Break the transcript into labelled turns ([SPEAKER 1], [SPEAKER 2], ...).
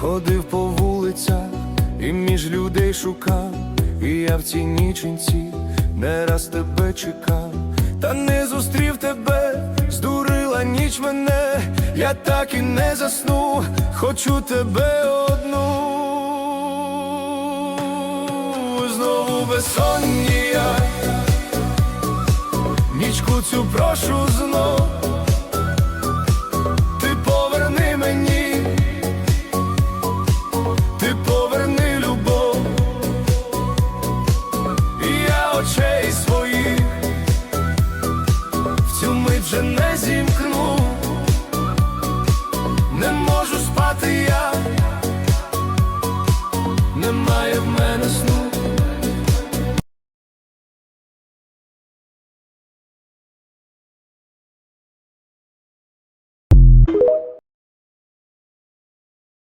[SPEAKER 1] Ходив по вулицях і між людей шукав, і я в цій ніченці не раз тебе чекав, та не зустрів тебе, здурила ніч мене, я так і не засну, хочу тебе одну. Знову безсоння, нічку цю прошу знов. вже не зімкну, не можу спати я, немає в мене сну. you